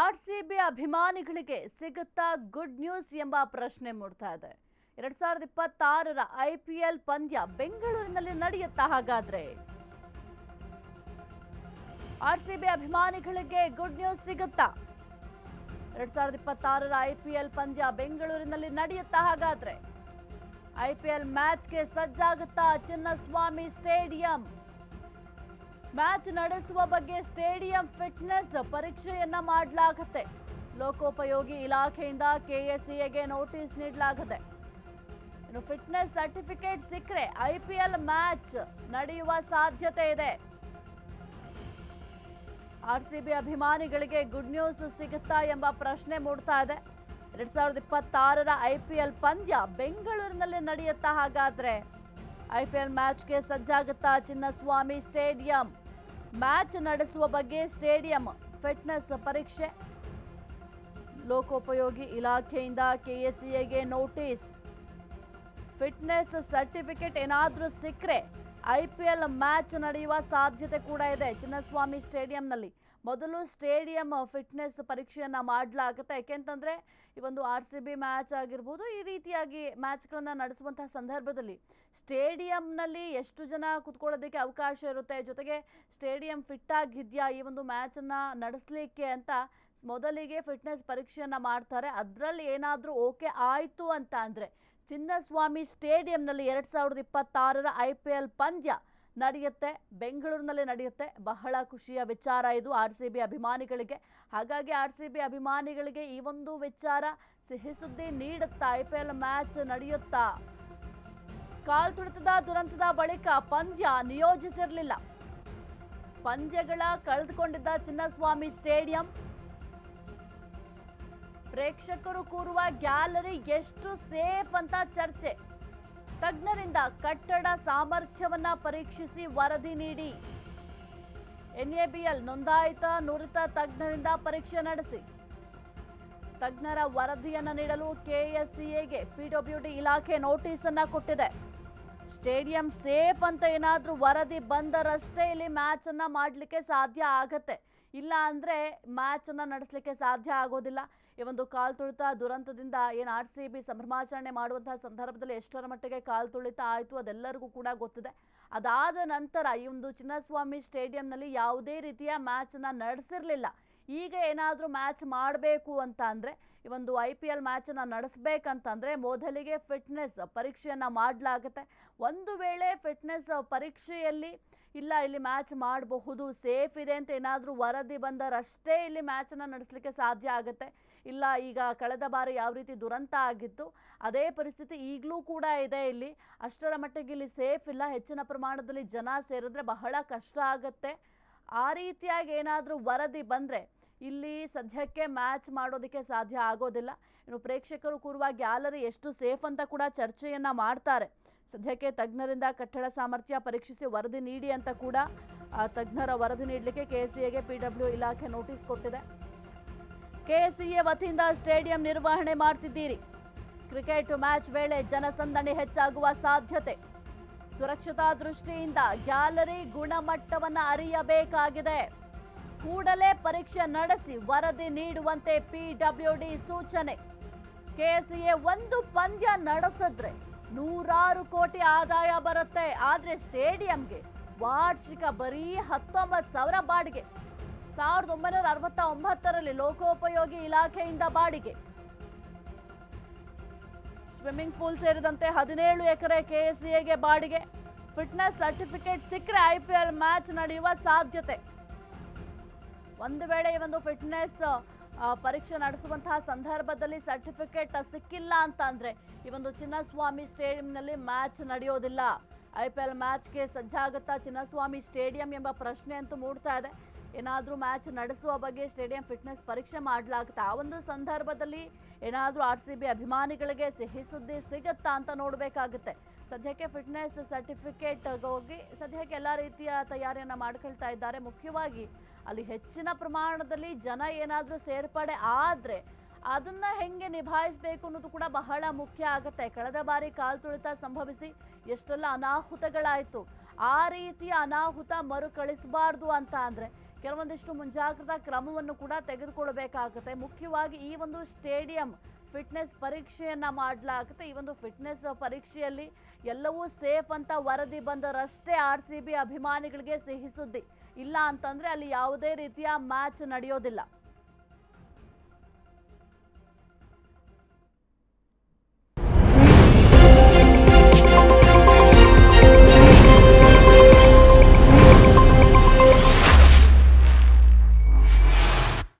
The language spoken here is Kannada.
ಆರ್ ಸಿ ಬಿ ಅಭಿಮಾನಿಗಳಿಗೆ ಸಿಗುತ್ತಾ ಗುಡ್ ನ್ಯೂಸ್ ಎಂಬ ಪ್ರಶ್ನೆ ಮೂಡ್ತಾ ಇದೆ. ಎರಡ್ ಸಾವಿರದ ಇಪ್ಪತ್ತಾರರ ಐ ಪಿ ಎಲ್ ಪಂದ್ಯ ಬೆಂಗಳೂರಿನಲ್ಲಿ ನಡೆಯುತ್ತಾ ಹಾಗಾದ್ರೆ? ಆರ್ ಸಿ ಬಿ ಅಭಿಮಾನಿಗಳಿಗೆ ಗುಡ್ ನ್ಯೂಸ್ ಸಿಗುತ್ತಾ? ಎರಡ್ ಸಾವಿರದ ಇಪ್ಪತ್ತಾರರ ಐ ಪಿ ಎಲ್ ಪಂದ್ಯ ಬೆಂಗಳೂರಿನಲ್ಲಿ ನಡೆಯುತ್ತಾ ಹಾಗಾದ್ರೆ? ಐ ಪಿ ಎಲ್ ಮ್ಯಾಚ್ಗೆ ಸಜ್ಜಾಗುತ್ತಾ ಚಿನ್ನಸ್ವಾಮಿ ಸ್ಟೇಡಿಯಂ? ಮ್ಯಾಚ್ ನಡೆಸುವ ಬಗ್ಗೆ ಸ್ಟೇಡಿಯಂ ಫಿಟ್ನೆಸ್ ಪರೀಕ್ಷೆಯನ್ನ ಮಾಡಲಾಗುತ್ತೆ. ಲೋಕೋಪಯೋಗಿ ಇಲಾಖೆಯಿಂದ ಕೆಎಸ್ಸಿಎಗೆ ನೋಟಿಸ್ ನೀಡಲಾಗುತ್ತೆ. ಇನ್ನು ಫಿಟ್ನೆಸ್ ಸರ್ಟಿಫಿಕೇಟ್ ಸಿಕ್ಕರೆ ಐಪಿಎಲ್ ಮ್ಯಾಚ್ ನಡೆಯುವ ಸಾಧ್ಯತೆ ಇದೆ. ಆರ್ಸಿಬಿ ಅಭಿಮಾನಿಗಳಿಗೆ ಗುಡ್ ನ್ಯೂಸ್ ಸಿಗುತ್ತಾ ಎಂಬ ಪ್ರಶ್ನೆ ಮೂಡ್ತಾ ಇದೆ. ಎರಡ್ ಸಾವಿರದ ಇಪ್ಪತ್ತಾರರ ಐಪಿಎಲ್ ಪಂದ್ಯ ಬೆಂಗಳೂರಿನಲ್ಲಿ ನಡೆಯುತ್ತಾ ಹಾಗಾದ್ರೆ ಐಪಿಎಲ್ ಮ್ಯಾಚ್ಗೆ ಸಜ್ಜಾಗುತ್ತಾ ಚಿನ್ನಸ್ವಾಮಿ ಸ್ಟೇಡಿಯಂ. ಮ್ಯಾಚ್ ನಡೆಸುವ ಬಗ್ಗೆ ಸ್ಟೇಡಿಯಂ ಫಿಟ್ನೆಸ್ ಪರೀಕ್ಷೆ. ಲೋಕೋಪಯೋಗಿ ಇಲಾಖೆಯಿಂದ ಕೆಎಸ್ಸಿಎಗೆ ನೋಟಿಸ್. ಫಿಟ್ನೆಸ್ ಸರ್ಟಿಫಿಕೇಟ್ ಏನಾದರೂ ಸಿಕ್ಕರೆ ಐ ಪಿ ಎಲ್ ಮ್ಯಾಚ್ ನಡೆಯುವ ಸಾಧ್ಯತೆ ಕೂಡ ಇದೆ. ಚಿನ್ನಸ್ವಾಮಿ ಸ್ಟೇಡಿಯಂನಲ್ಲಿ ಮೊದಲು ಸ್ಟೇಡಿಯಂ ಫಿಟ್ನೆಸ್ ಪರೀಕ್ಷೆಯನ್ನು ಮಾಡಲಾಗುತ್ತೆ. ಯಾಕೆಂತಂದರೆ, ಈ ಒಂದು ಆರ್ ಸಿ ಬಿ ಮ್ಯಾಚ್ ಆಗಿರ್ಬೋದು, ಈ ರೀತಿಯಾಗಿ ಮ್ಯಾಚ್ಗಳನ್ನು ನಡೆಸುವಂತಹ ಸಂದರ್ಭದಲ್ಲಿ ಸ್ಟೇಡಿಯಂನಲ್ಲಿ ಎಷ್ಟು ಜನ ಕುತ್ಕೊಳ್ಳೋದಕ್ಕೆ ಅವಕಾಶ ಇರುತ್ತೆ, ಜೊತೆಗೆ ಸ್ಟೇಡಿಯಂ ಫಿಟ್ ಆಗಿದೆಯಾ ಈ ಒಂದು ಮ್ಯಾಚನ್ನು ನಡೆಸಲಿಕ್ಕೆ ಅಂತ ಮೊದಲಿಗೆ ಫಿಟ್ನೆಸ್ ಪರೀಕ್ಷೆಯನ್ನು ಮಾಡ್ತಾರೆ. ಅದರಲ್ಲಿ ಏನಾದರೂ ಓಕೆ ಆಯಿತು ಅಂತ ಅಂದರೆ ಚಿನ್ನಸ್ವಾಮಿ ಸ್ಟೇಡಿಯಂನಲ್ಲಿ ಎರಡು ಸಾವಿರದ ಇಪ್ಪತ್ತಾರರ ಐ ಪಿ ಎಲ್ ಪಂದ್ಯ ನಡೆಯುತ್ತೆ. ಬೆಂಗಳೂರಿನಲ್ಲಿ ನಡೆಯುತ್ತೆ. ಬಹಳ ಖುಷಿಯ ವಿಚಾರ ಇದು. ಆರ್ ಸಿ ಬಿ ಅಭಿಮಾನಿಗಳಿಗೆ. ಹಾಗಾಗಿ ಆರ್ ಸಿ ಬಿ ಅಭಿಮಾನಿಗಳಿಗೆ ಈ ಒಂದು ವಿಚಾರ ಸಿಹಿ ಸುದ್ದಿ ನೀಡುತ್ತಾ, ಐ ಪಿ ಎಲ್ ಮ್ಯಾಚ್ ನಡೆಯುತ್ತಾ? ಕಾಲ್ ತುಡಿತದ ದುರಂತದ ಬಳಿಕ ಪಂದ್ಯ ನಿಯೋಜಿಸಿರಲಿಲ್ಲ. ಪಂದ್ಯಗಳ ಕಳೆದುಕೊಂಡಿದ್ದ ಚಿನ್ನಸ್ವಾಮಿ ಸ್ಟೇಡಿಯಂ ಪ್ರೇಕ್ಷಕರು ಕೂರುವ ಗ್ಯಾಲರಿ ಎಷ್ಟು ಸೇಫ್ ಅಂತ ಚರ್ಚೆ. ತಜ್ಞರಿಂದ ಕಟ್ಟಡ ಸಾಮರ್ಥ್ಯವನ್ನ ಪರೀಕ್ಷಿಸಿ ವರದಿ ನೀಡಿ. ಎನ್ಎಬಿಎಲ್ ನೋಂದಾಯಿತ ನುರಿತ ತಜ್ಞರಿಂದ ಪರೀಕ್ಷೆ ನಡೆಸಿ. ತಜ್ಞರ ವರದಿಯನ್ನ ನೀಡಲು ಕೆಎಸ್ಸಿಎಗೆ ಪಿಡಬ್ಲ್ಯೂಡಿ ಇಲಾಖೆ ನೋಟಿಸ್ ಅನ್ನ ಕೊಟ್ಟಿದೆ. ಸ್ಟೇಡಿಯಂ ಸೇಫ್ ಅಂತ ಏನಾದರೂ ವರದಿ ಬಂದರಷ್ಟೇ ಇಲ್ಲಿ ಮ್ಯಾಚ್ ಅನ್ನ ಮಾಡಲಿಕ್ಕೆ ಸಾಧ್ಯ ಆಗತ್ತೆ. ಇಲ್ಲ ಅಂದ್ರೆ ಮ್ಯಾಚ್ ಅನ್ನ ನಡೆಸಲಿಕ್ಕೆ ಸಾಧ್ಯ ಆಗೋದಿಲ್ಲ. ಈ ಒಂದು ಕಾಲ್ ತುಳಿತ ದುರಂತದಿಂದ ಏನು ಆರ್ ಸಿ ಬಿ ಸಂಭ್ರಮಾಚರಣೆ ಮಾಡುವಂತಹ ಸಂದರ್ಭದಲ್ಲಿ ಎಷ್ಟರ ಮಟ್ಟಿಗೆ ಕಾಲ್ ತುಳಿತ ಆಯಿತು ಅದೆಲ್ಲರಿಗೂ ಕೂಡ ಗೊತ್ತಿದೆ. ಅದಾದ ನಂತರ ಈ ಒಂದು ಚಿನ್ನಸ್ವಾಮಿ ಸ್ಟೇಡಿಯಂನಲ್ಲಿ ಯಾವುದೇ ರೀತಿಯ ಮ್ಯಾಚನ್ನು ನಡೆಸಿರಲಿಲ್ಲ. ಈಗ ಏನಾದರೂ ಮ್ಯಾಚ್ ಮಾಡಬೇಕು ಅಂತ ಅಂದರೆ, ಈ ಒಂದು ಐ ಪಿ ಎಲ್ ಮ್ಯಾಚನ್ನು ನಡೆಸಬೇಕಂತಂದರೆ ಮೊದಲಿಗೆ ಫಿಟ್ನೆಸ್ ಪರೀಕ್ಷೆಯನ್ನು ಮಾಡಲಾಗುತ್ತೆ. ಒಂದು ವೇಳೆ ಫಿಟ್ನೆಸ್ ಪರೀಕ್ಷೆಯಲ್ಲಿ ಇಲ್ಲ, ಇಲ್ಲಿ ಮ್ಯಾಚ್ ಮಾಡಬಹುದು ಸೇಫ್ ಇದೆ ಅಂತ ಏನಾದರೂ ವರದಿ ಬಂದರಷ್ಟೇ ಇಲ್ಲಿ ಮ್ಯಾಚನ್ನು ನಡೆಸಲಿಕ್ಕೆ ಸಾಧ್ಯ ಆಗುತ್ತೆ. ಇಲ್ಲ, ಈಗ ಕಳೆದ ಬಾರಿ ಯಾವ ರೀತಿ ದುರಂತ ಆಗಿತ್ತು, ಅದೇ ಪರಿಸ್ಥಿತಿ ಈಗಲೂ ಕೂಡ ಇದೆ ಇಲ್ಲಿ. ಅಷ್ಟರ ಮಟ್ಟಿಗೆ ಇಲ್ಲಿ ಸೇಫ್ ಇಲ್ಲ. ಹೆಚ್ಚಿನ ಪ್ರಮಾಣದಲ್ಲಿ ಜನ ಸೇರಿದ್ರೆ ಬಹಳ ಕಷ್ಟ ಆಗುತ್ತೆ. ಆ ರೀತಿಯಾಗಿ ಏನಾದರೂ ವರದಿ ಬಂದರೆ ಇಲ್ಲಿ ಸದ್ಯಕ್ಕೆ ಮ್ಯಾಚ್ ಮಾಡೋದಕ್ಕೆ ಸಾಧ್ಯ ಆಗೋದಿಲ್ಲ. ಇನ್ನು ಪ್ರೇಕ್ಷಕರು ಕೂರುವ ಗ್ಯಾಲರಿ ಎಷ್ಟು ಸೇಫ್ ಅಂತ ಕೂಡ ಚರ್ಚೆಯನ್ನು ಮಾಡ್ತಾರೆ. ಸದ್ಯಕ್ಕೆ ತಜ್ಞರಿಂದ ಕಟ್ಟಡ ಸಾಮರ್ಥ್ಯ ಪರೀಕ್ಷಿಸಿ ವರದಿ ನೀಡಿ ಅಂತ ಕೂಡ ತಜ್ಞರ ವರದಿ ನೀಡಲಿಕ್ಕೆ ಕೆ ಸಿ ಎಗೆ ಪಿ ಡಬ್ಲ್ಯೂ ಇಲಾಖೆ ನೋಟಿಸ್ ಕೊಟ್ಟಿದೆ. ಕೆಎಸ್ಸಿಎ ವತಿಯಿಂದ ಸ್ಟೇಡಿಯಂ ನಿರ್ವಹಣೆ ಮಾಡ್ತಿದ್ದೀರಿ. ಕ್ರಿಕೆಟ್ ಮ್ಯಾಚ್ ವೇಳೆ ಜನಸಂದಣಿ ಹೆಚ್ಚಾಗುವ ಸಾಧ್ಯತೆ. ಸುರಕ್ಷತಾ ದೃಷ್ಟಿಯಿಂದ ಗ್ಯಾಲರಿ ಗುಣಮಟ್ಟವನ್ನು ಅರಿಯಬೇಕಾಗಿದೆ. ಕೂಡಲೇ ಪರೀಕ್ಷೆ ನಡೆಸಿ ವರದಿ ನೀಡುವಂತೆ ಪಿಡಬ್ಲ್ಯೂಡಿ ಸೂಚನೆ. ಕೆಎಸ್ಸಿಎ ಒಂದು ಪಂದ್ಯ ನಡೆಸಿದ್ರೆ ನೂರಾರು ಕೋಟಿ ಆದಾಯ ಬರುತ್ತೆ. ಆದರೆ ಸ್ಟೇಡಿಯಂಗೆ ವಾರ್ಷಿಕ ಬರೀ ಹತ್ತೊಂಬತ್ತು ಸಾವಿರ ಬಾಡಿಗೆ. ಸಾವಿರದ ಒಂಬೈನೂರ ಅರವತ್ತ ಒಂಬತ್ತರಲ್ಲಿ ಲೋಕೋಪಯೋಗಿ ಇಲಾಖೆಯಿಂದ ಬಾಡಿಗೆ. ಸ್ವಿಮ್ಮಿಂಗ್ ಪೂಲ್ ಸೇರಿದಂತೆ ಹದಿನೇಳು ಎಕರೆ ಕೆಎಸ್ಸಿಎಗೆ ಬಾಡಿಗೆ. ಫಿಟ್ನೆಸ್ ಸರ್ಟಿಫಿಕೇಟ್ ಸಿಕ್ಕರೆ ಐಪಿಎಲ್ ಮ್ಯಾಚ್ ನಡೆಯುವ ಸಾಧ್ಯತೆ. ಒಂದು ವೇಳೆ ಈ ಒಂದು ಫಿಟ್ನೆಸ್ ಪರೀಕ್ಷೆ ನಡೆಸುವಂತಹ ಸಂದರ್ಭದಲ್ಲಿ ಸರ್ಟಿಫಿಕೇಟ್ ಸಿಕ್ಕಿಲ್ಲ ಅಂತ ಅಂದರೆ ಈ ಒಂದು ಚಿನ್ನಸ್ವಾಮಿ ಸ್ಟೇಡಿಯಂನಲ್ಲಿ ಮ್ಯಾಚ್ ನಡೆಯೋದಿಲ್ಲ. ಐ ಪಿ ಎಲ್ ಮ್ಯಾಚ್ಗೆ ಸಜ್ಜಾಗುತ್ತಾ ಚಿನ್ನಸ್ವಾಮಿ ಸ್ಟೇಡಿಯಂ ಎಂಬ ಪ್ರಶ್ನೆ ಅಂತೂ ಮೂಡ್ತಾ ಇದೆ. ಏನಾದರೂ ಮ್ಯಾಚ್ ನಡೆಸುವ ಬಗ್ಗೆ ಸ್ಟೇಡಿಯಂ ಫಿಟ್ನೆಸ್ ಪರೀಕ್ಷೆ ಮಾಡಲಾಗುತ್ತಾ ಆ ಒಂದು ಸಂದರ್ಭದಲ್ಲಿ ಏನಾದರೂ ಆರ್ ಸಿ ಬಿ ಅಭಿಮಾನಿಗಳಿಗೆ ಸಿಹಿ ಸುದ್ದಿ ಸಿಗುತ್ತಾ ಅಂತ ನೋಡಬೇಕಾಗುತ್ತೆ. ಸದ್ಯಕ್ಕೆ ಫಿಟ್ನೆಸ್ ಸರ್ಟಿಫಿಕೇಟ್ ಹೋಗಿ ಸದ್ಯಕ್ಕೆ ಎಲ್ಲ ರೀತಿಯ ತಯಾರಿಯನ್ನು ಮಾಡ್ಕೊಳ್ತಾ ಇದ್ದಾರೆ. ಮುಖ್ಯವಾಗಿ ಅಲ್ಲಿ ಹೆಚ್ಚಿನ ಪ್ರಮಾಣದಲ್ಲಿ ಜನ ಏನಾದರೂ ಸೇರ್ಪಡೆ ಆದರೆ ಅದನ್ನು ಹೆಂಗೆ ನಿಭಾಯಿಸಬೇಕು ಅನ್ನೋದು ಕೂಡ ಬಹಳ ಮುಖ್ಯ ಆಗುತ್ತೆ. ಕಳೆದ ಬಾರಿ ಕಾಲು ತುಳಿತ ಸಂಭವಿಸಿ ಎಷ್ಟೆಲ್ಲ ಅನಾಹುತಗಳಾಯಿತು. ಆ ರೀತಿಯ ಅನಾಹುತ ಮರುಕಳಿಸಬಾರ್ದು ಅಂತ ಅಂದ್ರೆ ಕೆಲವೊಂದಿಷ್ಟು ಮುಂಜಾಗ್ರತಾ ಕ್ರಮವನ್ನು ಕೂಡ ತೆಗೆದುಕೊಳ್ಳಬೇಕಾಗುತ್ತೆ. ಮುಖ್ಯವಾಗಿ ಈ ಒಂದು ಸ್ಟೇಡಿಯಂ ಫಿಟ್ನೆಸ್ ಪರೀಕ್ಷೆಯನ್ನ ಮಾಡಲಾಗುತ್ತೆ. ಈ ಒಂದು ಫಿಟ್ನೆಸ್ ಪರೀಕ್ಷೆಯಲ್ಲಿ ಎಲ್ಲವೂ ಸೇಫ್ ಅಂತ ವರದಿ ಬಂದರಷ್ಟೇ ಆರ್ ಸಿ ಬಿ ಅಭಿಮಾನಿಗಳಿಗೆ ಸಿಹಿ ಸುದ್ದಿ. ಇಲ್ಲ ಅಂತಂದ್ರೆ ಅಲ್ಲಿ ಯಾವುದೇ ರೀತಿಯ ಮ್ಯಾಚ್ ನಡೆಯೋದಿಲ್ಲ.